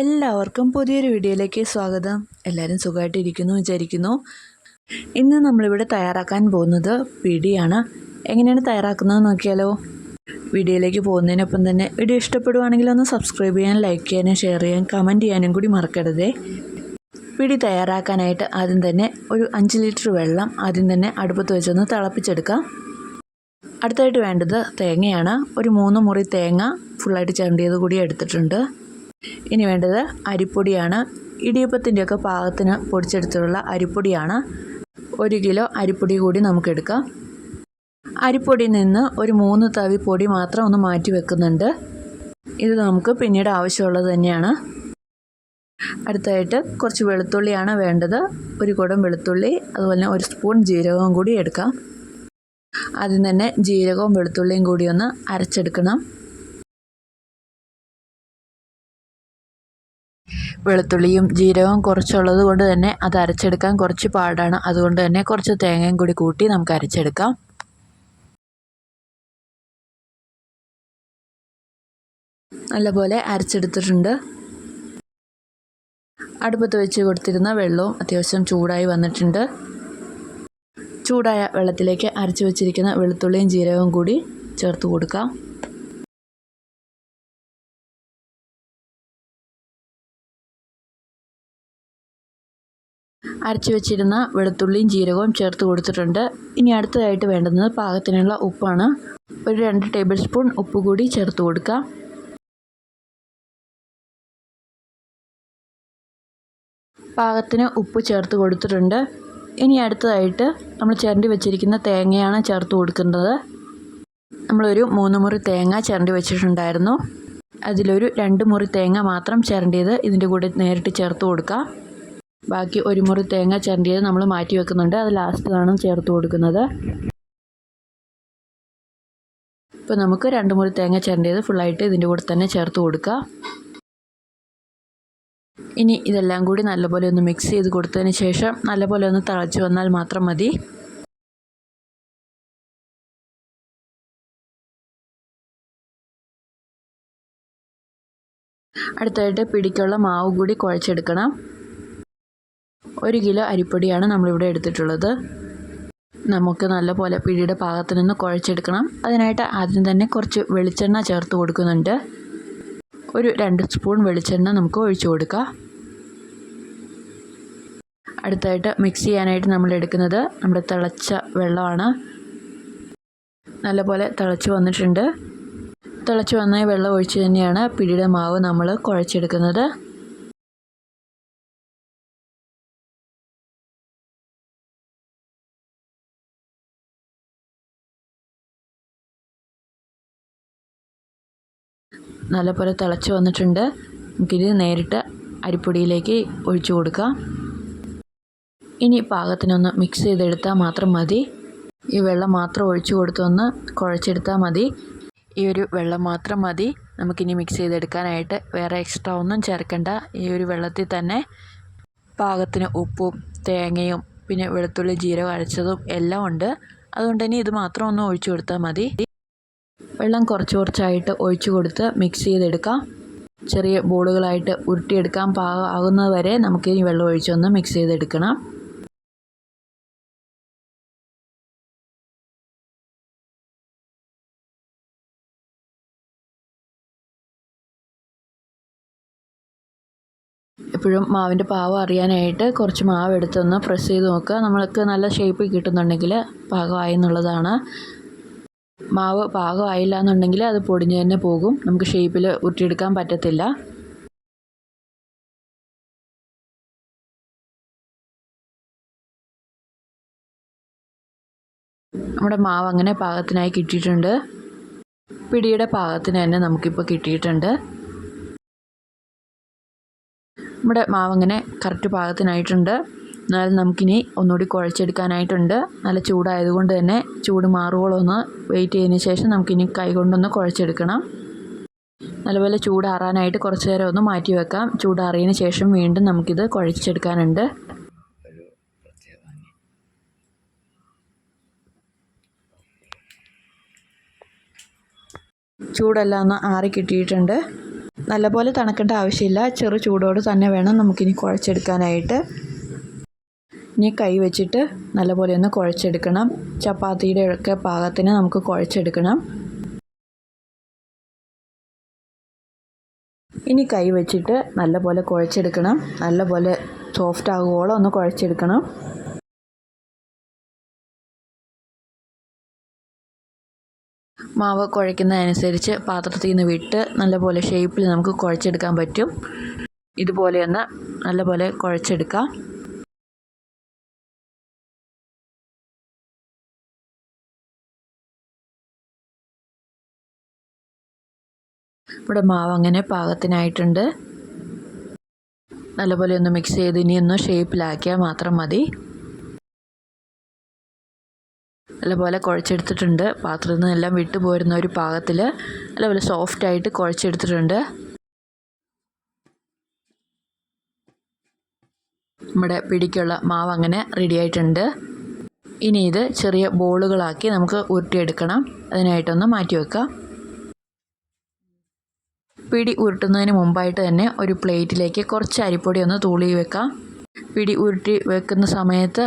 എല്ലാവർക്കും പുതിയൊരു വീഡിയോയിലേക്ക് സ്വാഗതം. എല്ലാവരും സുഖമായിട്ടിരിക്കുന്നു വിചാരിക്കുന്നു. ഇന്ന് നമ്മളിവിടെ തയ്യാറാക്കാൻ പോകുന്നത് പിടിയാണ്. എങ്ങനെയാണ് തയ്യാറാക്കുന്നത് നോക്കിയാലോ? വീഡിയോയിലേക്ക് പോകുന്നതിനൊപ്പം തന്നെ വീഡിയോ ഇഷ്ടപ്പെടുവാണെങ്കിൽ ഒന്ന് സബ്സ്ക്രൈബ് ചെയ്യാൻ ലൈക്ക് ചെയ്യാനും ഷെയർ ചെയ്യാൻ കമന്റ് ചെയ്യാനും കൂടി മറക്കരുതേ. പിടി തയ്യാറാക്കാനായിട്ട് ആദ്യം തന്നെ ഒരു അഞ്ച് ലിറ്റർ വെള്ളം ആദ്യം തന്നെ അടുപ്പത്ത് വെച്ചൊന്ന് തിളപ്പിച്ചെടുക്കാം. അടുത്തായിട്ട് വേണ്ടത് തേങ്ങയാണ്. ഒരു മൂന്ന് മുറി തേങ്ങ ഫുള്ളായിട്ട് ചരണ്ടിയത് കൂടി എടുത്തിട്ടുണ്ട്. ഇനി വേണ്ടത് അരിപ്പൊടിയാണ്. ഇടിയപ്പത്തിന്റെയൊക്കെ പാകത്തിന് പൊടിച്ചെടുത്തിട്ടുള്ള അരിപ്പൊടിയാണ്. ഒരു കിലോ അരിപ്പൊടി കൂടി നമുക്കെടുക്കാം. അരിപ്പൊടിയിൽ നിന്ന് ഒരു മൂന്ന് തവി പൊടി മാത്രം ഒന്ന് മാറ്റി വെക്കുന്നുണ്ട്. ഇത് നമുക്ക് പിന്നീട് ആവശ്യമുള്ളത് തന്നെയാണ്. അടുത്തായിട്ട് കുറച്ച് വെളുത്തുള്ളിയാണ് വേണ്ടത്. ഒരു കുടം വെളുത്തുള്ളി അതുപോലെ ഒരു സ്പൂൺ ജീരകവും കൂടി എടുക്കാം. ആദ്യം തന്നെ ജീരകവും വെളുത്തുള്ളിയും കൂടി ഒന്ന് അരച്ചെടുക്കണം. വെളുത്തുള്ളിയും ജീരകവും കുറച്ചുള്ളത് കൊണ്ട് തന്നെ അത് അരച്ചെടുക്കാൻ കുറച്ച് പാടാണ്. അതുകൊണ്ട് തന്നെ കുറച്ച് തേങ്ങയും കൂടി കൂട്ടി നമുക്ക് അരച്ചെടുക്കാം. നല്ലപോലെ അരച്ചെടുത്തിട്ടുണ്ട്. അടുപ്പത്ത് വെച്ച് കൊടുത്തിരുന്ന വെള്ളവും അത്യാവശ്യം ചൂടായി വന്നിട്ടുണ്ട്. ചൂടായ വെള്ളത്തിലേക്ക് അരച്ചു വെച്ചിരിക്കുന്ന വെളുത്തുള്ളിയും ജീരകവും കൂടി ചേർത്ത് കൊടുക്കാം. അരച്ചു വെച്ചിരുന്ന വെളുത്തുള്ളിയും ജീരകവും ചേർത്ത് കൊടുത്തിട്ടുണ്ട്. ഇനി അടുത്തതായിട്ട് വേണ്ടുന്നത് പാകത്തിനുള്ള ഉപ്പാണ്. ഒരു രണ്ട് ടേബിൾ സ്പൂൺ ഉപ്പ് കൂടി ചേർത്ത് കൊടുക്കുക. പാകത്തിന് ഉപ്പ് ചേർത്ത് കൊടുത്തിട്ടുണ്ട്. ഇനി അടുത്തതായിട്ട് നമ്മൾ ചിരണ്ടി വെച്ചിരിക്കുന്ന തേങ്ങയാണ് ചേർത്ത് കൊടുക്കേണ്ടത് നമ്മളൊരു മൂന്ന് മുറി തേങ്ങ ചിരണ്ടി വെച്ചിട്ടുണ്ടായിരുന്നു. അതിലൊരു രണ്ട് മുറി തേങ്ങ മാത്രം ചിരണ്ടിയത് ഇതിന്റെ കൂടെ നേരിട്ട് ചേർത്ത് കൊടുക്കാം ബാക്കി ഒരു മുറി തേങ്ങ ചിരണ്ടിയത് നമ്മൾ മാറ്റി വെക്കുന്നുണ്ട്. അത് ലാസ്റ്റിലാണ് ചേർത്ത് കൊടുക്കുന്നത്. ഇപ്പോൾ നമുക്ക് രണ്ട് മുറി തേങ്ങ ചിരണ്ടിയത് ഫുള്ളായിട്ട് ഇതിന്റെ കൂടെ തന്നെ ചേർത്ത് കൊടുക്കുക ഇനി ഇതെല്ലാം കൂടി നല്ലപോലെ ഒന്ന് മിക്സ് ചെയ്ത് കൊടുത്തതിന് ശേഷം നല്ലപോലെ ഒന്ന് തിളച്ച് വന്നാൽ മാത്രം മതി. അടുത്തായിട്ട് പിടിക്കുള്ള മാവ് കൂടി കുഴച്ചെടുക്കണം. ഒരു കിലോ അരിപ്പൊടിയാണ് നമ്മളിവിടെ എടുത്തിട്ടുള്ളത്. നമുക്ക് നല്ലപോലെ പിടിയുടെ പാകത്തിൽ നിന്ന് കുഴച്ചെടുക്കണം. അതിനായിട്ട് ആദ്യം തന്നെ കുറച്ച് വെളിച്ചെണ്ണ ചേർത്ത് കൊടുക്കുന്നുണ്ട്. ഒരു രണ്ട് സ്പൂൺ വെളിച്ചെണ്ണ നമുക്ക് ഒഴിച്ചു കൊടുക്കാം. അടുത്തായിട്ട് മിക്സ് ചെയ്യാനായിട്ട് നമ്മൾ എടുക്കുന്നത് നമ്മുടെ തിളച്ച വെള്ളമാണ്. നല്ലപോലെ തിളച്ച് വന്നിട്ടുണ്ട്. തിളച്ച് വന്ന വെള്ളം ഒഴിച്ച് തന്നെയാണ് പിടിയുടെ മാവ് നമ്മൾ കുഴച്ചെടുക്കുന്നത്. നല്ലപോലെ തിളച്ച് വന്നിട്ടുണ്ട്. നമുക്കിത് നേരിട്ട് അരിപ്പൊടിയിലേക്ക് ഒഴിച്ചു കൊടുക്കാം. ഇനി പാകത്തിനൊന്ന് മിക്സ് ചെയ്തെടുത്താൽ മാത്രം മതി. ഈ വെള്ളം മാത്രം ഒഴിച്ചു കൊടുത്തൊന്ന് കുഴച്ചെടുത്താൽ മതി. ഈ ഒരു വെള്ളം മാത്രം മതി. നമുക്കിനി മിക്സ് ചെയ്തെടുക്കാനായിട്ട് വേറെ എക്സ്ട്രാ ഒന്നും ചേർക്കണ്ട. ഈ ഒരു വെള്ളത്തിൽ തന്നെ പാകത്തിന് ഉപ്പും തേങ്ങയും പിന്നെ വെളുത്തുള്ളി ജീരകം അരച്ചതും എല്ലാം ഉണ്ട്. അതുകൊണ്ട് തന്നെ ഇത് മാത്രം ഒന്ന് ഒഴിച്ചു കൊടുത്താൽ മതി. വെള്ളം കുറച്ച് കുറച്ചായിട്ട് ഒഴിച്ചു കൊടുത്ത് മിക്സ് ചെയ്തെടുക്കാം. ചെറിയ ബോളുകളായിട്ട് ഉരുട്ടിയെടുക്കാൻ പാകമാകുന്നത് വരെ നമുക്ക് ഈ വെള്ളം ഒഴിച്ചൊന്ന് മിക്സ് ചെയ്തെടുക്കണം. എപ്പോഴും മാവിന്റെ പാവം അറിയാനായിട്ട് കുറച്ച് മാവ് എടുത്തൊന്ന് പ്രസ് ചെയ്ത് നോക്കുക. നമ്മൾക്ക് നല്ല ഷേപ്പ് കിട്ടുന്നുണ്ടെങ്കിൽ പാകമായി എന്നുള്ളതാണ് മാവ് പാകമായില്ല എന്നുണ്ടെങ്കിൽ അത് പൊടിഞ്ഞ് തന്നെ പോകും. നമുക്ക് ഷേപ്പിൽ ഉരുട്ടിയെടുക്കാൻ പറ്റത്തില്ല. നമ്മുടെ മാവ് അങ്ങനെ പാകത്തിനായി കിട്ടിയിട്ടുണ്ട്. പിടിയുടെ പാകത്തിന് തന്നെ നമുക്കിപ്പോൾ കിട്ടിയിട്ടുണ്ട്. നമ്മുടെ മാവ് അങ്ങനെ കറക്റ്റ് പാകത്തിനായിട്ടുണ്ട്. എന്നാലും നമുക്കിനി ഒന്നുകൂടി കുഴച്ചെടുക്കാനായിട്ടുണ്ട്. നല്ല ചൂടായതുകൊണ്ട് തന്നെ ചൂട് മാറുകളൊന്ന് വെയിറ്റ് ചെയ്തതിന് ശേഷം നമുക്കിനി കൈ കൊണ്ടൊന്ന് കുഴച്ചെടുക്കണം. നല്ലപോലെ ചൂടാറാനായിട്ട് കുറച്ച് നേരം ഒന്ന് മാറ്റി വെക്കാം. ചൂടാറിയതിന് ശേഷം വീണ്ടും നമുക്കിത് കുഴച്ചെടുക്കാനുണ്ട്. ചൂടെല്ലാം ഒന്ന് ആറി കിട്ടിയിട്ടുണ്ട്. നല്ലപോലെ തണുക്കേണ്ട ആവശ്യമില്ല. ചെറു ചൂടോട് തന്നെ വേണം നമുക്കിനി കുഴച്ചെടുക്കാനായിട്ട്. ഇനി കൈ വെച്ചിട്ട് നല്ലപോലെ ഒന്ന് കുഴച്ചെടുക്കണം. ചപ്പാത്തിയുടെ ഒക്കെ പാകത്തിന് നമുക്ക് കുഴച്ചെടുക്കണം. ഇനി കൈ വെച്ചിട്ട് നല്ലപോലെ കുഴച്ചെടുക്കണം. നല്ലപോലെ സോഫ്റ്റ് ആകുവോളം ഒന്ന് കുഴച്ചെടുക്കണം. മാവ് കുഴയ്ക്കുന്നതനുസരിച്ച് പാത്രത്തിൽ നിന്ന് വിട്ട് നല്ലപോലെ ഷേപ്പിൽ നമുക്ക് കുഴച്ചെടുക്കാൻ പറ്റും. ഇതുപോലെ ഒന്ന് നല്ലപോലെ കുഴച്ചെടുക്കാം. ഇവിടെ മാവ് അങ്ങനെ പാകത്തിനായിട്ടുണ്ട്. നല്ലപോലെ ഒന്ന് മിക്സ് ചെയ്ത് ഇനി ഒന്ന് ഷേപ്പിലാക്കിയാൽ മാത്രം മതി. നല്ലപോലെ കുഴച്ചെടുത്തിട്ടുണ്ട്. പാത്രത്തിൽ നിന്നെല്ലാം വിട്ടു പോരുന്ന ഒരു പാകത്തിൽ നല്ലപോലെ സോഫ്റ്റായിട്ട് കുഴച്ചെടുത്തിട്ടുണ്ട്. നമ്മുടെ പിടിക്കുള്ള മാവ് അങ്ങനെ റെഡി ആയിട്ടുണ്ട്. ഇനി ഇത് ചെറിയ ബോളുകളാക്കി നമുക്ക് ഉരുട്ടിയെടുക്കണം. അതിനായിട്ടൊന്ന് മാറ്റി വെക്കാം പിടി ഉരുട്ടുന്നതിന് മുമ്പായിട്ട് തന്നെ ഒരു പ്ലേറ്റിലേക്ക് കുറച്ച് അരിപ്പൊടി ഒന്ന് തൂളി വെക്കാം. പിടി ഉരുട്ടി വെക്കുന്ന സമയത്ത്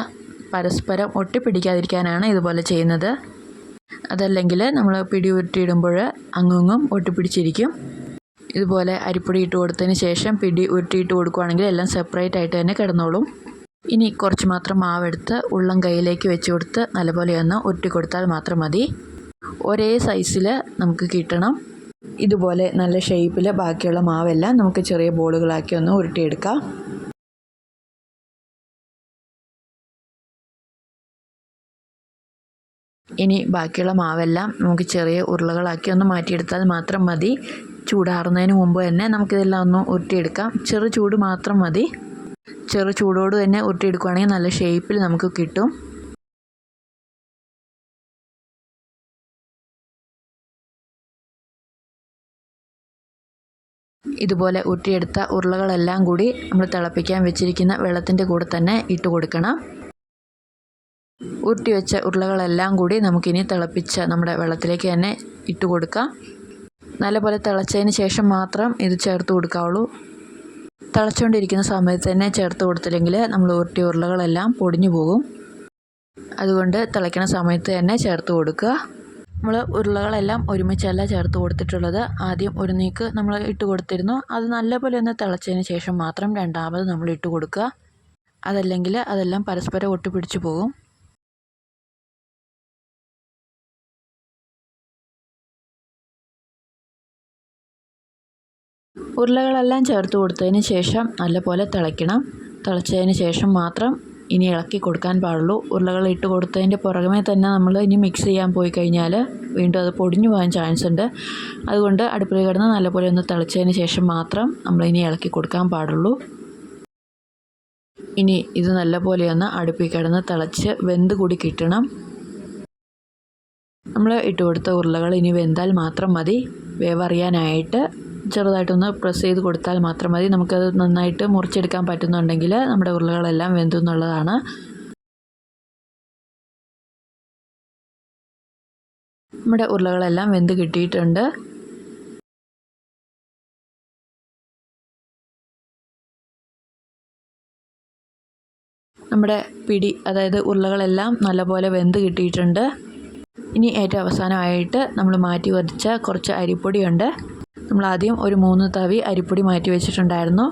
പരസ്പരം ഒട്ടിപ്പിടിക്കാതിരിക്കാനാണ് ഇതുപോലെ ചെയ്യുന്നത്. അതല്ലെങ്കിൽ നമ്മൾ പിടി ഉരുട്ടിയിടുമ്പോൾ അങ്ങും ഒട്ടിപ്പിടിച്ചിരിക്കും. ഇതുപോലെ അരിപ്പൊടി ഇട്ട് കൊടുത്തതിന് ശേഷം പിടി ഉരുട്ടിയിട്ട് കൊടുക്കുകയാണെങ്കിൽ എല്ലാം സെപ്പറേറ്റ് ആയിട്ട് തന്നെ കിടന്നോളും. ഇനി കുറച്ച് മാത്രം മാവെടുത്ത് ഉള്ളം കയ്യിലേക്ക് വെച്ച് കൊടുത്ത് നല്ലപോലെ ഒന്ന് ഉരുട്ടി കൊടുത്താൽ മാത്രം മതി. ഒരേ സൈസിൽ നമുക്ക് കിട്ടണം. ഇതുപോലെ നല്ല ഷേപ്പിൽ ബാക്കിയുള്ള മാവെല്ലാം നമുക്ക് ചെറിയ ബോളുകളാക്കി ഒന്ന് ഉരുട്ടിയെടുക്കാം. ഇനി ബാക്കിയുള്ള മാവെല്ലാം നമുക്ക് ചെറിയ ഉരുളകളാക്കി ഒന്ന് മാറ്റിയെടുത്താൽ മാത്രം മതി. ചൂടാറുന്നതിന് മുമ്പ് തന്നെ നമുക്കിതെല്ലാം ഒന്ന് ഉരുട്ടിയെടുക്കാം. ചെറു ചൂട് മാത്രം മതി. ചെറു ചൂടോട് തന്നെ ഉരുട്ടിയെടുക്കുകയാണെങ്കിൽ നല്ല ഷേപ്പിൽ നമുക്ക് കിട്ടും. ഇതുപോലെ ഉരുട്ടിയെടുത്ത ഉരുളകളെല്ലാം കൂടി നമ്മൾ തിളപ്പിക്കാൻ വെച്ചിരിക്കുന്ന വെള്ളത്തിന്റെ കൂടെ തന്നെ ഇട്ട് കൊടുക്കണം. ഉരുട്ടി വെച്ച ഉരുളകളെല്ലാം കൂടി നമുക്കിനി തിളപ്പിച്ച നമ്മുടെ വെള്ളത്തിലേക്ക് തന്നെ ഇട്ട് കൊടുക്കാം. നല്ലപോലെ തിളച്ചതിന് ശേഷം മാത്രം ഇത് ചേർത്ത് കൊടുക്കാവുള്ളൂ. തിളച്ചുകൊണ്ടിരിക്കുന്ന സമയത്ത് തന്നെ ചേർത്ത് കൊടുത്തില്ലെങ്കിൽ നമ്മൾ ഉരുട്ടിയ ഉരുളകളെല്ലാം പൊടിഞ്ഞു പോകും. അതുകൊണ്ട് തിളയ്ക്കുന്ന സമയത്ത് തന്നെ ചേർത്ത് കൊടുക്കുക. നമ്മൾ ഉരുളകളെല്ലാം ഒരുമിച്ചല്ല ചേർത്ത് കൊടുത്തിട്ടുള്ളത്. ആദ്യം ഒരു നീക്ക് നമ്മൾ ഇട്ട് കൊടുത്തിരുന്നു. അത് നല്ലപോലെ ഒന്ന് തിളച്ചതിന് ശേഷം മാത്രം രണ്ടാമത് നമ്മൾ ഇട്ട് കൊടുക്കുക. അതല്ലെങ്കിൽ അതെല്ലാം പരസ്പരം ഒട്ടിപ്പിടിച്ച് പോകും. ഉരുളകളെല്ലാം ചേർത്ത് കൊടുത്തതിന് ശേഷം നല്ലപോലെ തിളയ്ക്കണം. തിളച്ചതിന് ശേഷം മാത്രം ഇനി ഇളക്കി കൊടുക്കാൻ പാടുള്ളൂ. ഉരുളകൾ ഇട്ട് കൊടുത്തതിന്റെ പുറമേ തന്നെ നമ്മൾ ഇനി മിക്സ് ചെയ്യാൻ പോയി കഴിഞ്ഞാൽ വീണ്ടും അത് പൊടിഞ്ഞു പോകാൻ ചാൻസ് ഉണ്ട്. അതുകൊണ്ട് അടുപ്പിൽ കിടന്ന് നല്ലപോലെ ഒന്ന് തിളച്ചതിന് ശേഷം മാത്രം നമ്മൾ ഇനി ഇളക്കി കൊടുക്കാൻ പാടുള്ളൂ. ഇനി ഇത് നല്ലപോലെ ഒന്ന് അടുപ്പിൽ കിടന്ന് തിളച്ച് വെന്ത് കൂടി കിട്ടണം. നമ്മൾ ഇട്ട് കൊടുത്ത ഉരുളകൾ ഇനി വെന്താൽ മാത്രം മതി. വേവറിയാനായിട്ട് ചെറുതായിട്ടൊന്ന് പ്രസ് ചെയ്ത് കൊടുത്താൽ മാത്രം മതി. നമുക്കത് നന്നായിട്ട് മുറിച്ചെടുക്കാൻ പറ്റുന്നുണ്ടെങ്കിൽ നമ്മുടെ ഉരുളകളെല്ലാം വെന്തു എന്നുള്ളതാണ് നമ്മുടെ ഉരുളകളെല്ലാം വെന്ത് കിട്ടിയിട്ടുണ്ട്. നമ്മുടെ പിടി അതായത് ഉരുളകളെല്ലാം നല്ലപോലെ വെന്ത് കിട്ടിയിട്ടുണ്ട്. ഇനി ഏറ്റവും അവസാനമായിട്ട് നമ്മൾ മാറ്റി വരച്ച കുറച്ച് അരിപ്പൊടിയുണ്ട്. നമ്മൾ ആദ്യം ഒരു മൂന്ന് തവി അരിപ്പൊടി മാറ്റി വെച്ചിട്ടുണ്ടായിരുന്നു.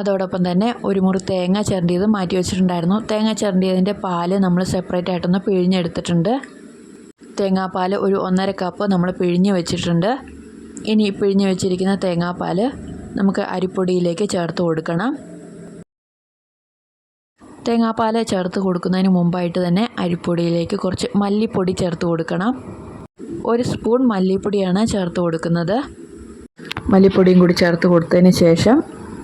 അതോടൊപ്പം തന്നെ ഒരു മുറി തേങ്ങ ചിരണ്ടിയത് മാറ്റി വെച്ചിട്ടുണ്ടായിരുന്നു. തേങ്ങ ചിരണ്ടിയതിന്റെ പാൽ നമ്മൾ സെപ്പറേറ്റ് ആയിട്ടൊന്ന് പിഴിഞ്ഞെടുത്തിട്ടുണ്ട്. തേങ്ങാപ്പാൽ ഒരു ഒന്നര കപ്പ് നമ്മൾ പിഴിഞ്ഞ് വെച്ചിട്ടുണ്ട്. ഇനി പിഴിഞ്ഞ് വെച്ചിരിക്കുന്ന തേങ്ങാപ്പാൽ നമുക്ക് അരിപ്പൊടിയിലേക്ക് ചേർത്ത് കൊടുക്കണം. തേങ്ങാപ്പാൽ ചേർത്ത് കൊടുക്കുന്നതിന് മുമ്പായിട്ട് തന്നെ അരിപ്പൊടിയിലേക്ക് കുറച്ച് മല്ലിപ്പൊടി ചേർത്ത് കൊടുക്കണം. ഒരു സ്പൂൺ മല്ലിപ്പൊടിയാണ് ചേർത്ത് കൊടുക്കുന്നത്. മല്ലിപ്പൊടിയും കൂടി ചേർത്ത് കൊടുത്തതിന് ശേഷം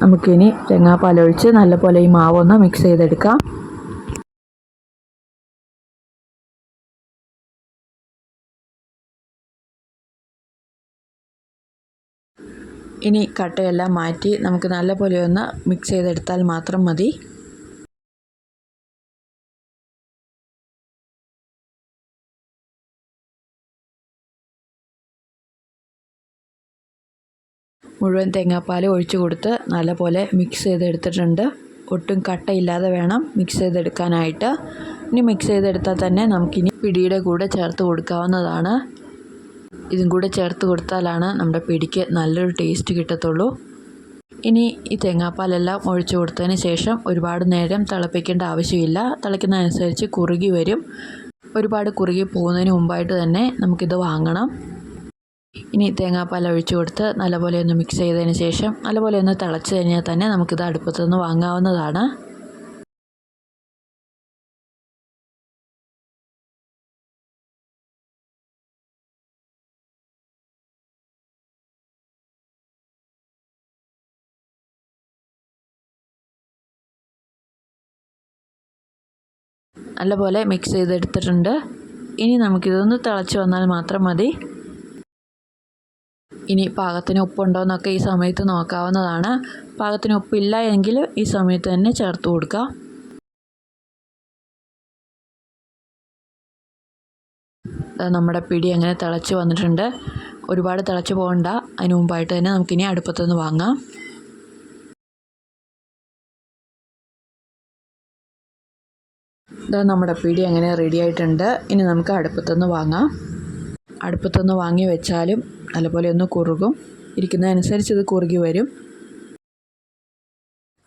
നമുക്കിനി തേങ്ങാപ്പാലൊഴിച്ച് നല്ലപോലെ ഈ മാവൊന്ന് മിക്സ് ചെയ്തെടുക്കാം. ഇനി കട്ടയെല്ലാം മാറ്റി നമുക്ക് നല്ലപോലെ ഒന്ന് മിക്സ് ചെയ്തെടുത്താൽ മാത്രം മതി. മുഴുവൻ തേങ്ങാപ്പാൽ ഒഴിച്ചു കൊടുത്ത് നല്ലപോലെ മിക്സ് ചെയ്തെടുത്തിട്ടുണ്ട്. ഒട്ടും കട്ടയില്ലാതെ വേണം മിക്സ് ചെയ്തെടുക്കാനായിട്ട്. ഇനി മിക്സ് ചെയ്തെടുത്താൽ തന്നെ നമുക്കിനി പിടിയുടെ കൂടെ ചേർത്ത് കൊടുക്കാവുന്നതാണ്. ഇതും കൂടെ ചേർത്ത് കൊടുത്താലാണ് നമ്മുടെ പിടിക്ക് നല്ലൊരു ടേസ്റ്റ് കിട്ടത്തുള്ളൂ. ഇനി ഈ തേങ്ങാപ്പാലെല്ലാം ഒഴിച്ചു കൊടുത്തതിന് ശേഷം ഒരുപാട് നേരം തിളപ്പിക്കേണ്ട ആവശ്യമില്ല. തിളയ്ക്കുന്നതനുസരിച്ച് കുറുകി വരും. ഒരുപാട് കുറുകി പോകുന്നതിന് മുമ്പായിട്ട് തന്നെ നമുക്കിത് വാങ്ങണം. ഇനി തേങ്ങാപ്പാൽ ഒഴിച്ചു കൊടുത്ത് നല്ലപോലെ ഒന്ന് മിക്സ് ചെയ്തതിന് ശേഷം നല്ലപോലെ ഒന്ന് തിളച്ച് കഴിഞ്ഞാൽ തന്നെ നമുക്കിത് അടുപ്പത്തു നിന്ന് വാങ്ങാവുന്നതാണ്. നല്ലപോലെ മിക്സ് ചെയ്തെടുത്തിട്ടുണ്ട്. ഇനി നമുക്കിതൊന്ന് തിളച്ച് വന്നാൽ മാത്രം മതി. ഇനി പാകത്തിന് ഉപ്പുണ്ടോ എന്നൊക്കെ ഈ സമയത്ത് നോക്കാവുന്നതാണ്. പാകത്തിന് ഉപ്പില്ല എങ്കിൽ ഈ സമയത്ത് തന്നെ ചേർത്ത് കൊടുക്കുക നമ്മുടെ പിടി അങ്ങനെ തിളച്ച് വന്നിട്ടുണ്ട്. ഒരുപാട് തിളച്ച് പോകണ്ട. അതിന് മുമ്പായിട്ട് തന്നെ നമുക്കിനി അടുപ്പത്തുനിന്ന് വാങ്ങാം. നമ്മുടെ പിടി അങ്ങനെ റെഡി ആയിട്ടുണ്ട്. ഇനി നമുക്ക് അടുപ്പത്തുനിന്ന് വാങ്ങാം. അടുപ്പത്തുനിന്ന് വാങ്ങി വെച്ചാലും നല്ലപോലെ ഒന്ന് കുറുകും. ഇരിക്കുന്നതനുസരിച്ച് ഇത് കുറുകി വരും.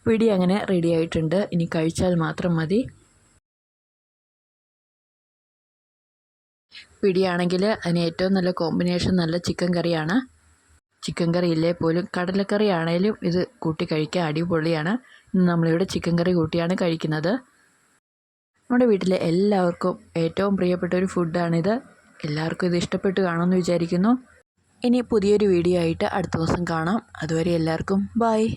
പിടി അങ്ങനെ റെഡി ആയിട്ടുണ്ട്. ഇനി കഴിച്ചാൽ മാത്രം മതി. പിടിയാണെങ്കിൽ അതിന് ഏറ്റവും നല്ല കോമ്പിനേഷൻ നല്ല ചിക്കൻ കറിയാണ്. ചിക്കൻ കറി ഇല്ലേ പോലും കടലക്കറി ആണെങ്കിലും ഇത് കൂട്ടി കഴിക്കാൻ അടിപൊളിയാണ്. നമ്മളിവിടെ ചിക്കൻ കറി കൂട്ടിയാണ് കഴിക്കുന്നത്. നമ്മുടെ വീട്ടിലെ എല്ലാവർക്കും ഏറ്റവും പ്രിയപ്പെട്ട ഒരു ഫുഡാണിത് എല്ലാവർക്കും ഇത് ഇഷ്ടപ്പെട്ട് കാണുമെന്ന് വിചാരിക്കുന്നു. ഇനി പുതിയൊരു വീഡിയോ ആയിട്ട് അടുത്ത ദിവസം കാണാം. അതുവരെ എല്ലാവർക്കും ബായ്